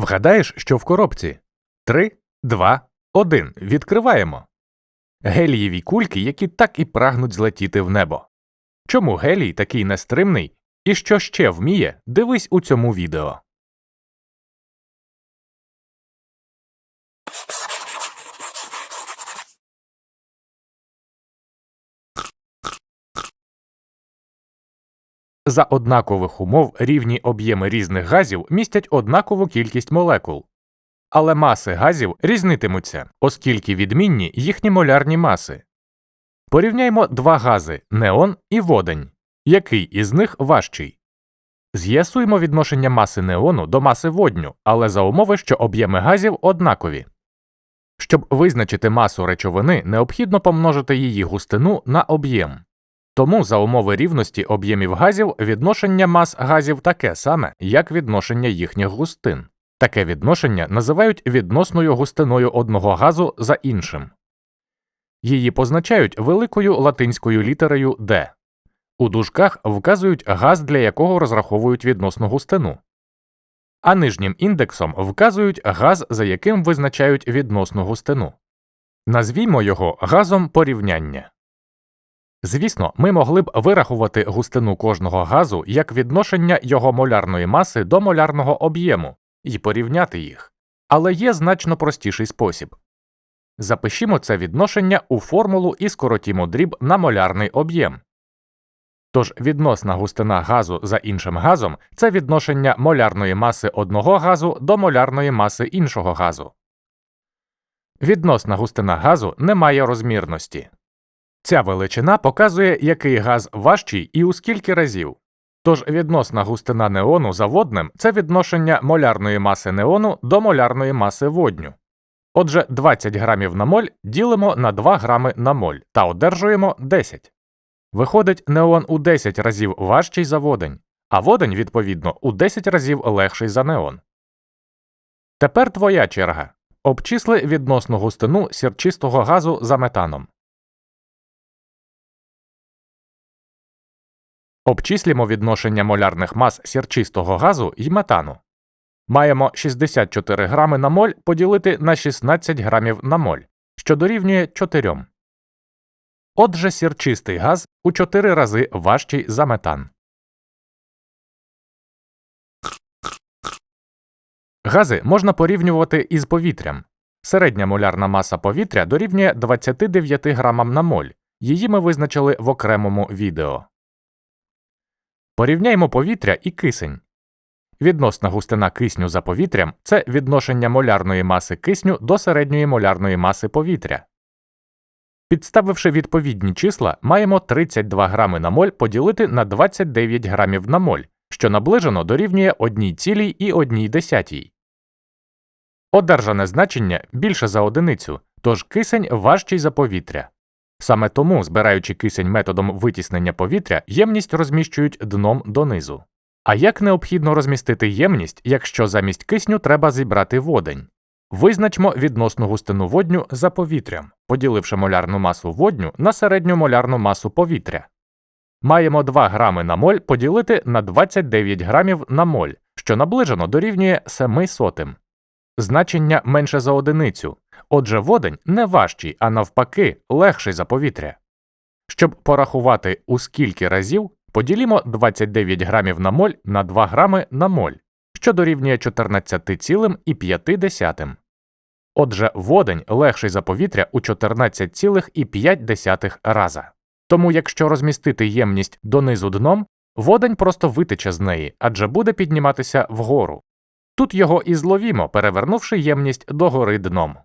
Вгадаєш, що в коробці? Три, два, один. Відкриваємо. Гелієві кульки, які так і прагнуть злетіти в небо. Чому гелій такий нестримний і що ще вміє, дивись у цьому відео. За однакових умов рівні об'єми різних газів містять однакову кількість молекул. Але маси газів різнитимуться, оскільки відмінні їхні молярні маси. Порівняймо два гази неон і водень. Який із них важчий? З'ясуємо відношення маси неону до маси водню, але за умови, що об'єми газів однакові. Щоб визначити масу речовини, необхідно помножити її густину на об'єм. Тому за умови рівності об'ємів газів відношення мас газів таке саме, як відношення їхніх густин. Таке відношення називають відносною густиною одного газу за іншим. Її позначають великою латинською літерою D. У дужках вказують газ, для якого розраховують відносну густину, а нижнім індексом вказують газ, за яким визначають відносну густину. Назвімо його газом порівняння. Звісно, ми могли б вирахувати густину кожного газу як відношення його молярної маси до молярного об'єму і порівняти їх, але є значно простіший спосіб. Запишімо це відношення у формулу і скоротімо дріб на молярний об'єм. Тож відносна густина газу за іншим газом це відношення молярної маси одного газу до молярної маси іншого газу. Відносна густина газу не має розмірності. Ця величина показує, який газ важчий і у скільки разів. Тож відносна густина неону за водним це відношення молярної маси неону до молярної маси водню. Отже, 20 грамів на моль ділимо на 2 грами на моль та одержуємо 10. Виходить, неон у 10 разів важчий за водень, а водень, відповідно, у 10 разів легший за неон. Тепер твоя черга. Обчисли відносну густину сірчистого газу за метаном. Обчислімо відношення молярних мас сірчистого газу і метану. Маємо 64 грами на моль поділити на 16 грамів на моль, що дорівнює 4. Отже, сірчистий газ у 4 рази важчий за метан. Гази можна порівнювати із повітрям. Середня молярна маса повітря дорівнює 29 грамам на моль. Її ми визначили в окремому відео. Порівняймо повітря і кисень. Відносна густина кисню за повітрям це відношення молярної маси кисню до середньої молярної маси повітря. Підставивши відповідні числа, маємо 32 грами на моль поділити на 29 грамів на моль, що наближено дорівнює 1,1. Одержане значення більше за одиницю, тож кисень важчий за повітря. Саме тому, збираючи кисень методом витіснення повітря, ємність розміщують дном донизу. А як необхідно розмістити ємність, якщо замість кисню треба зібрати водень? Визначмо відносну густину водню за повітрям, поділивши молярну масу водню на середню молярну масу повітря. Маємо 2 грами на моль поділити на 29 грамів на моль, що наближено дорівнює 7 сотим. Значення менше за одиницю, отже, водень не важчий, а навпаки, легший за повітря. Щоб порахувати у скільки разів, поділімо 29 грамів на моль на 2 грами на моль, що дорівнює 14,5. Отже, водень легший за повітря у 14,5 раза. Тому, якщо розмістити ємність донизу дном, водень просто витече з неї, адже буде підніматися вгору. Тут його і зловімо, перевернувши ємність догори дном.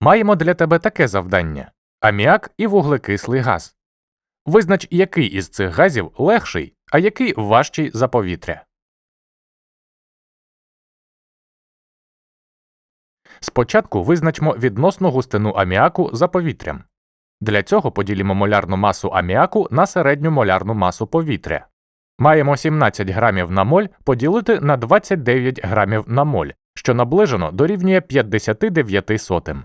Маємо для тебе таке завдання аміак і вуглекислий газ. Визнач, який із цих газів легший, а який важчий за повітря. Спочатку визначмо відносну густину аміаку за повітрям. Для цього поділімо молярну масу аміаку на середню молярну масу повітря. Маємо 17 грамів на моль поділити на 29 грамів на моль, що наближено дорівнює 59 сотим.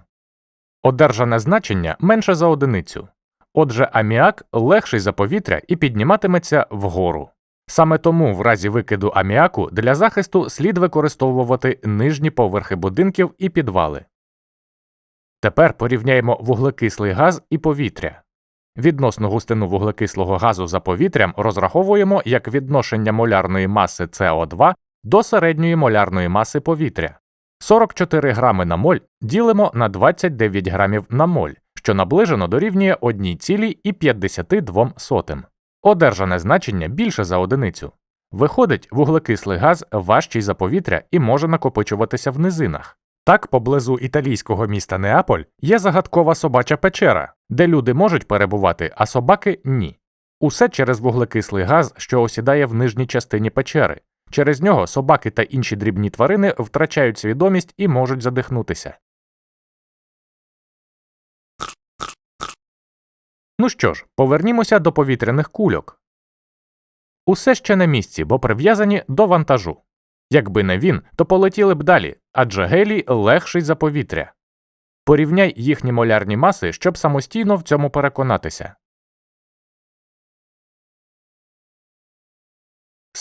Одержане значення менше за одиницю. Отже, аміак легший за повітря і підніматиметься вгору. Саме тому в разі викиду аміаку для захисту слід використовувати нижні поверхи будинків і підвали. Тепер порівняємо вуглекислий газ і повітря. Відносну густину вуглекислого газу за повітрям розраховуємо як відношення молярної маси СО2 до середньої молярної маси повітря. 44 грами на моль ділимо на 29 грамів на моль, що наближено дорівнює 1,52. Одержане значення більше за одиницю. Виходить, вуглекислий газ важчий за повітря і може накопичуватися в низинах. Так, поблизу італійського міста Неаполь є загадкова собача печера, де люди можуть перебувати, а собаки ні. Усе через вуглекислий газ, що осідає в нижній частині печери. Через нього собаки та інші дрібні тварини втрачають свідомість і можуть задихнутися. Ну що ж, повернімося до повітряних кульок. Усе ще на місці, бо прив'язані до вантажу. Якби не він, то полетіли б далі, адже гелій легший за повітря. Порівняй їхні молярні маси, щоб самостійно в цьому переконатися.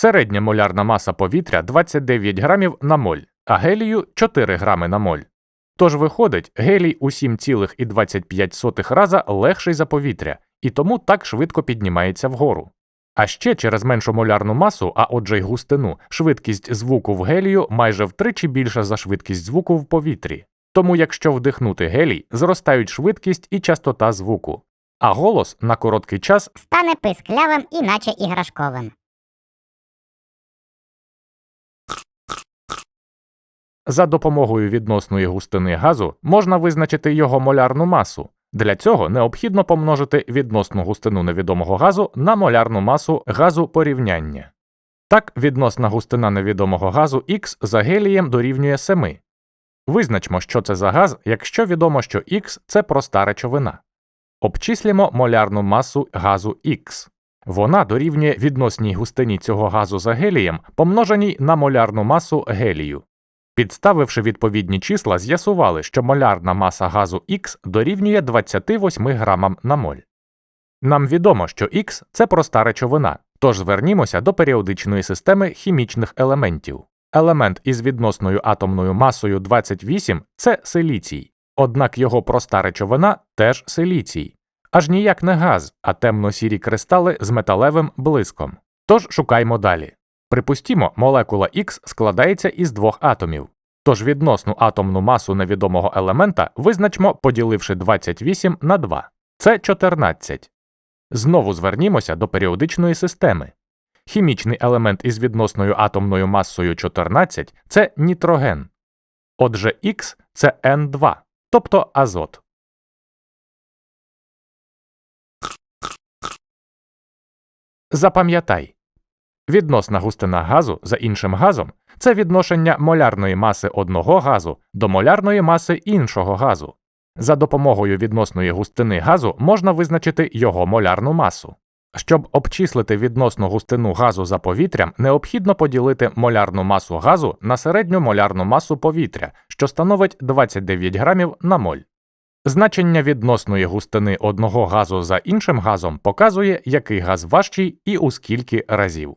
Середня молярна маса повітря 29 грамів на моль, а гелію 4 грами на моль. Тож виходить, гелій у 7,25 раза легший за повітря і тому так швидко піднімається вгору. А ще через меншу молярну масу, а отже й густину, швидкість звуку в гелію майже втричі більша за швидкість звуку в повітрі. Тому якщо вдихнути гелій, зростають швидкість і частота звуку, а голос на короткий час стане писклявим, іначе іграшковим. За допомогою відносної густини газу можна визначити його молярну масу. Для цього необхідно помножити відносну густину невідомого газу на молярну масу газу порівняння. Так, відносна густина невідомого газу Х за гелієм дорівнює 7. Визначмо, що це за газ, якщо відомо, що Х це проста речовина. Обчислімо молярну масу газу Х. Вона дорівнює відносній густині цього газу за гелієм, помноженій на молярну масу гелію. Підставивши відповідні числа, з'ясували, що молярна маса газу Х дорівнює 28 грамам на моль. Нам відомо, що Х це проста речовина, тож звернімося до періодичної системи хімічних елементів. Елемент із відносною атомною масою 28 це силіцій, однак його проста речовина теж силіцій, аж ніяк не газ, а темно-сірі кристали з металевим блиском. Тож шукаймо далі. Припустімо, молекула Х складається із двох атомів. Тож відносну атомну масу невідомого елемента визначмо, поділивши 28 на 2. Це 14. Знову звернімося до періодичної системи. Хімічний елемент із відносною атомною масою 14 це нітроген. Отже, Х це N2, тобто азот. Запам'ятай. Відносна густина газу за іншим газом це відношення молярної маси одного газу до молярної маси іншого газу. За допомогою відносної густини газу можна визначити його молярну масу. Щоб обчислити відносну густину газу за повітрям, необхідно поділити молярну масу газу на середню молярну масу повітря, що становить 29 грамів на моль. Значення відносної густини одного газу за іншим газом показує, який газ важчий і у скільки разів.